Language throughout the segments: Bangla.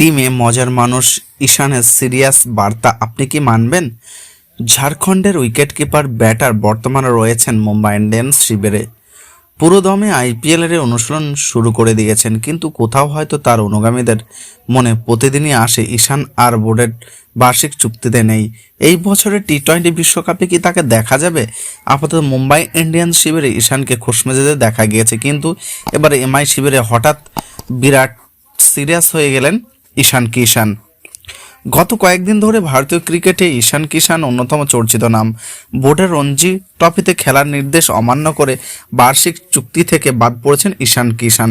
টিমে মজার মানুষ ঈশানের সিরিয়াস বার্তা আপনি কি মানবেন? ঝাড়খণ্ডের উইকেটকিপার, ব্যাটার বর্তমানে রয়েছেন মুম্বাই ইন্ডিয়ান্স শিবিরে। পুরোদমে আইপিএলের অনুশীলন শুরু করে দিয়েছেন, কিন্তু কোথাও হয়তো তার অনুগামীদের মনে প্রতিদিনই আসে ঈশান আর বোর্ডের বার্ষিক চুক্তিতে নেই। এই বছরে টি টোয়েন্টি বিশ্বকাপে কি তাকে দেখা যাবে? আপাতত মুম্বাই ইন্ডিয়ান শিবিরে ঈশানকে খোশমেজাজে দেখা গিয়েছে, কিন্তু এবার এমআই শিবিরে হঠাৎ বিরাট সিরিয়াস হয়ে গেলেন ঈশান কিষান গত কয়েকদিন ধরে ভারতীয় ক্রিকেটে ঈশান কিষান অন্যতম চর্চিত নাম। বোর্ডের রঞ্জি ট্রফিতে খেলার নির্দেশ অমান্য করে বার্ষিক চুক্তি থেকে বাদ পড়েছেন ঈশান কিষান।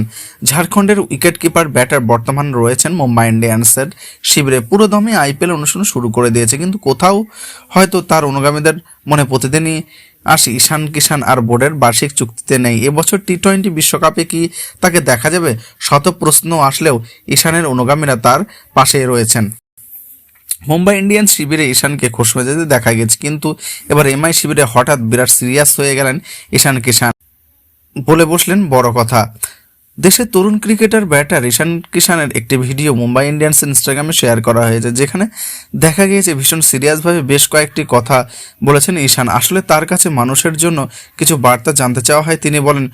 ঝাড়খণ্ডের উইকেটকিপার, ব্যাটার বর্তমান রয়েছেন মুম্বাই ইন্ডিয়ান্সের শিবিরে। পুরোদমে আইপিএল অনুশীলন শুরু করে দিয়েছে, কিন্তু কোথাও হয়তো তার অনুগামীদের মনে প্রতিদিনই আসে ঈশান কিষান আর বোর্ডের বার্ষিক চুক্তিতে নেই। এবছর টি টোয়েন্টি বিশ্বকাপে কি তাকে দেখা যাবে? শত প্রশ্ন আসলেও ঈশানের অনুগামীরা তার পাশেই রয়েছেন। মুম্বাই ইন্ডিয়ান্স শিবিরে ঈশানকে খোশ মেজাজে দেখা গেছে, কিন্তু এবার এমআই শিবিরে হঠাৎ বিরাট সিরিয়াস হয়ে গেলেন ঈশান কিষান বলে বসলেন, বড় কথা। দেশের তরুণ ক্রিকেটার, ব্যাটার ঈশান কিষানের একটি ভিডিও মুম্বাই ইন্ডিয়ান্স ইনস্টাগ্রামে শেয়ার করা হয়েছে, যেখানে দেখা গিয়েছে ভীষণ সিরিয়াসভাবে বেশ কয়েকটি কথা বলেছেন ঈশান। আসলে তার কাছে মানুষের জন্য কিছু বার্তা জানতে চাওয়া হয়। তিনি বলেন,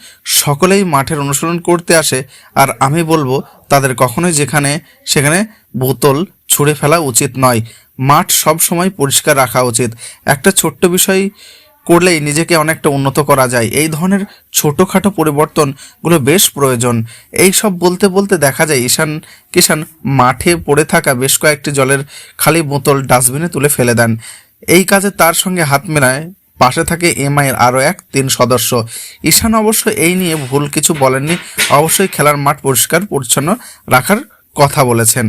সকলেই মাঠের অনুসরণ করতে আসে, আর আমি বলব, তাদের কখনোই যেখানে, সেখানে বোতল ছুঁড়ে ফেলা উচিত নয়। মাঠ সব সময় পরিষ্কার রাখা উচিত। একটা ছোট্ট বিষয় করলেই নিজেকে অনেকটা উন্নত করা যায়। এই ধরনের ছোটোখাটো পরিবর্তনগুলো বেশ প্রয়োজন। এই সব বলতে বলতে দেখা যায়, ঈশান কিষান মাঠে পড়ে থাকা বেশ কয়েকটি জলের খালি বোতল ডাস্টবিনে তুলে ফেলে দেন। এই কাজে তার সঙ্গে হাত মেলায়। পাশে থাকে এমআই এর আরও এক তিন সদস্য। ঈশান অবশ্য এই নিয়ে ভুল কিছু বলেননি। অবশ্যই খেলার মাঠ পরিষ্কার, পরিচ্ছন্ন রাখার কথা বলেছেন।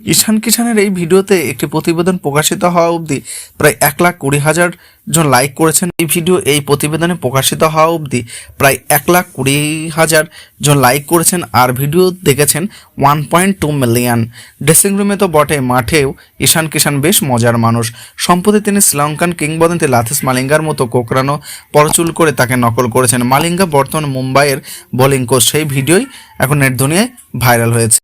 ঈশান কিষানের এই ভিডিওতে একটি প্রতিবেদন প্রকাশিত হওয়া অবধি প্রায় এক লাখ কুড়ি হাজার জন লাইক করেছেন। এই ভিডিও এই প্রতিবেদনে প্রকাশিত হওয়া অবধি প্রায় এক লাখ কুড়ি হাজার জন লাইক করেছেন আর ভিডিও দেখেছেন one point two million dressing রুমে তো বটে, মাঠেও ঈশান কিষান বেশ মজার মানুষ। সম্প্রতি তিনি শ্রীলঙ্কান কিংবদন্তি লাথিস মালিঙ্গার মতো কোকরানো পরচুল করে তাকে নকল করেছেন। মালিঙ্গা বর্তমান মুম্বাইয়ের বোলিং কোচ। সেই ভিডিওই এখন নেট দুনিয়ায় ভাইরাল হয়েছে।